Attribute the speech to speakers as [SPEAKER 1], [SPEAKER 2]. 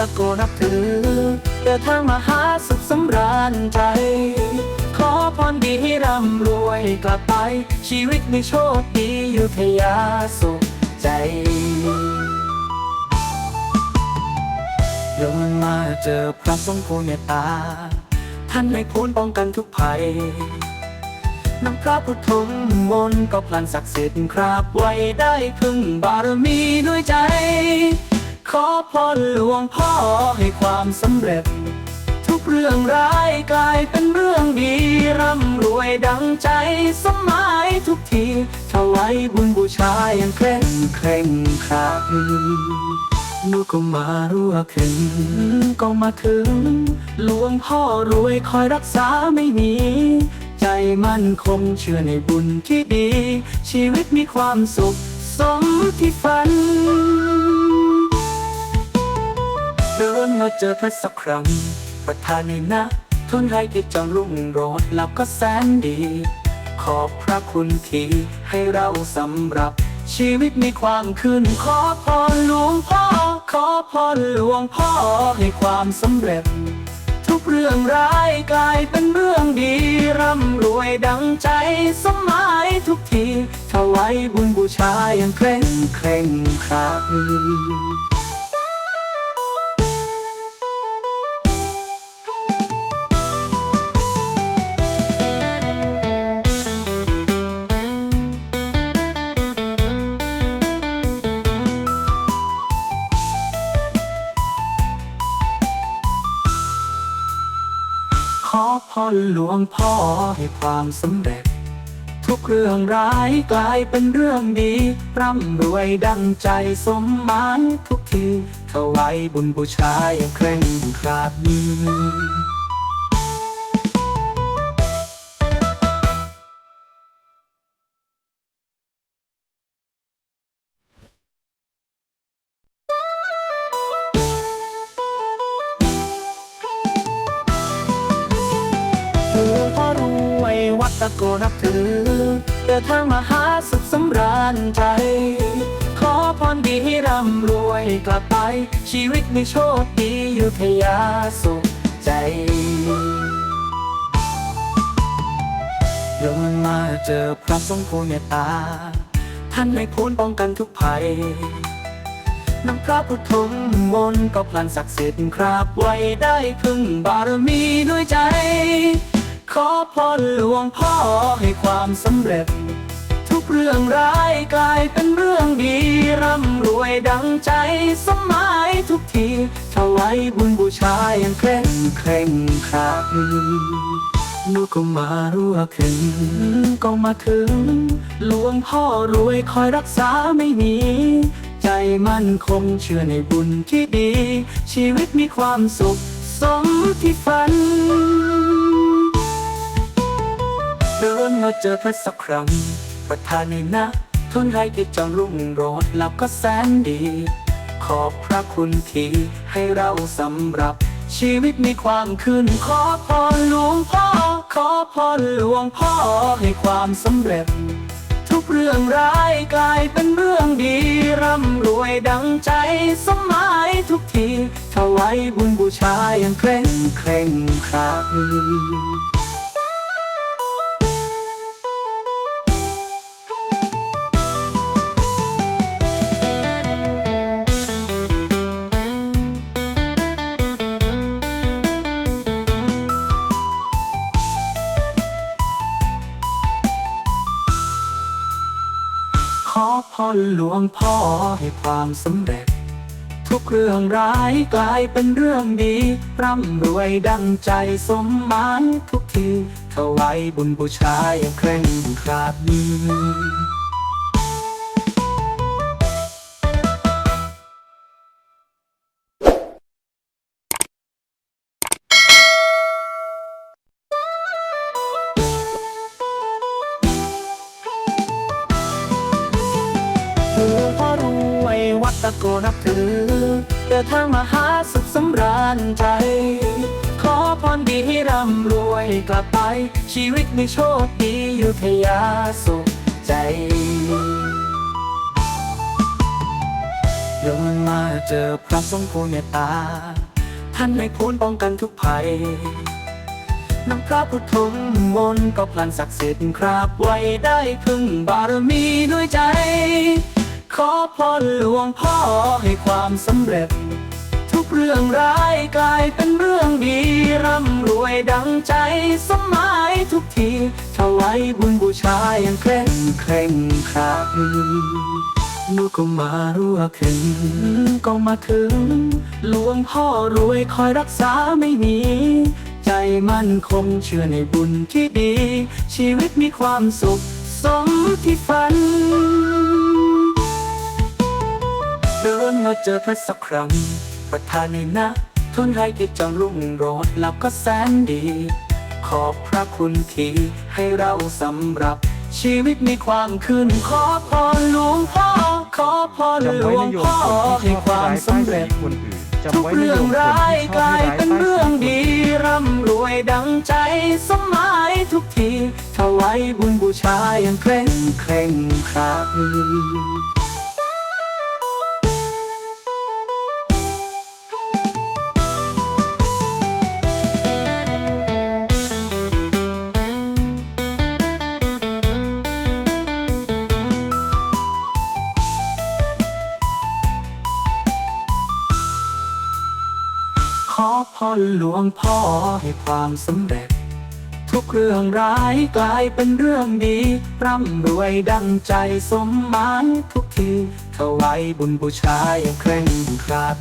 [SPEAKER 1] ตะโกนับถือ เดินทางมาหาสุขสำราญใจ ขอพรดีให้ร่ำรวยกลับไป ชีวิตมีโชคดีอยู่ทยาสุขใจเดินมาเจอพระทรงผู้เมตตา ท่านให้พ้นป้องกันทุกภัยนำพระพุทธมนต์ก็พลันศักดิ์สิทธิ์ครับไว้ได้พึ่งบารมี ขอพรหลวงพ่อให้ความสำเร็จ ทุกเรื่องร้ายกลายเป็นเรื่องดีร่ำรวยดังใจสมหมายทุกทีถวายบุญบูชาอย่างเคร่งเคร่งครัดลูกก็มารู้ว่าขึ้นก็มาถึง หลวงพ่อรวยคอยรักษาไม่หนีใจมั่นคงเชื่อในบุญที่ดี ชีวิตมีความสุข สมที่ฝัน เดินมาเจอพระสักครั้ง ประทานในนะทุนให้ที่จังรุ่งโรดแล้วก็แสนดี ขอบพระคุณที่ให้เราสำหรับ ชีวิตมีความขึ้น ขอพรหลวงพ่อ ขอพรหลวงพ่อให้ความสำเร็จ ทุกเรื่องร้ายกลายเป็นเรื่องดี ร่ำรวยดังใจสมหมายทุกทีถวายบุญบูชาอย่างเคร่งเคร่งครัด หลวงพ่อให้ความสำเร็จ ทุกเรื่องร้ายกลายเป็นเรื่องดีร่ำรวยดังใจสมหมายทุกทีถวายบุญบูชาอย่างเคร่งครัด ตะโกนับถือ เดินทางมาหาสุขสำราญใจ ขอพรดีให้ร่ำรวยกลับไป ชีวิตมีโชคดีอยู่ทยาสุขใจเดินมาเจอพระทรงผู้เมตตา ท่านให้พ้นป้องกันทุกภัยน้ำพระพุทธมมนก็พลันศักดิ์สิทธิ์ครับ ไว้ได้พึ่งบารมีด้วยใจ ขอพรหลวงพ่อให้ความสำเร็จ ทุกเรื่องร้ายกลายเป็นเรื่องดี ร่ำรวยดังใจสมหมายทุกทีถวายบุญบูชาอย่างเคร่งเคร่งครัดลูกก็มารู้ว่าขึ้นก็มาถึง หลวงพ่อรวยคอยรักษาไม่หนีใจมั่นคงเชื่อในบุญที่ดี ชีวิตมีความสุข สมที่ฝัน เดินมาเจอพระสักครั้ง ประทานในนะทุนให้ที่จังรุ่งโรดแล้วก็แสนดี ขอบพระคุณที่ให้เราสำหรับ ชีวิตมีความขึ้น ขอพรหลวงพ่อ ขอพรหลวงพ่อให้ความสำเร็จ ทุกเรื่องร้ายกลายเป็นเรื่องดี ร่ำรวยดังใจสมหมายทุกทีถวายบุญบูชาอย่างเคร่งเคร่งครัด หลวงพ่อให้ความสำเร็จ ทุกเรื่องร้ายกลายเป็นเรื่องดี ร่ำรวยดังใจสมหมายทุกทีถวายบุญบูชาอย่างเคร่งครัด โกนับถือ เดินทางมาหาสุขสำราญใจ ขอพรดีให้ร่ำรวยกลับไป ชีวิตมีโชคดีอยู่ทยาสุขใจเดินมาเจอพระทรงผู้เมตตา ท่านให้พ้นป้องกันทุกภัยนำพระพุทธมนต์ก็พลันศักดิ์สิทธิ์ครับ ไว้ได้พึ่งบารมีด้วยใจ ขอพรหลวงพ่อให้ความสำเร็จ ทุกเรื่องร้ายกลายเป็นเรื่องดีร่ำรวยดังใจสมหมายทุกทีถวายบุญบูชาอย่างเคร่งเคร่งครัดลูก็มารู้ว่าขึ้นก็มาถึง หลวงพ่อรวยคอยรักษาไม่หนีใจมั่นคงเชื่อในบุญที่ดี ชีวิตมีความสุข สมที่ฝัน เดินมาเจอพระสักครั้ง ประทานในนะทุนให้กิจจงรุ่งโรจน์แล้วก็แสนดี ขอบพระคุณที่ให้เราสำหรับชีวิตมีความขึ้น ขอพรหลวงพ่อ ขอพรหล
[SPEAKER 2] ว
[SPEAKER 1] งพ่อให้ความสำเร็จ
[SPEAKER 2] คนอื่น
[SPEAKER 1] ทุกเรื่องร้ายกลายเป็นเรื่องดี ร่ำรวยดังใจสมหมายทุกทีถวายบุญบูชาอย่างเคร่งเคร่งครัด หลวงพ่อให้ความสำเร็จ ทุกเรื่องร้ายกลายเป็นเรื่องดี ร่ำรวยดังใจสมหมายทุกทีถวายบุญบูชาอย่างเคร่งครัด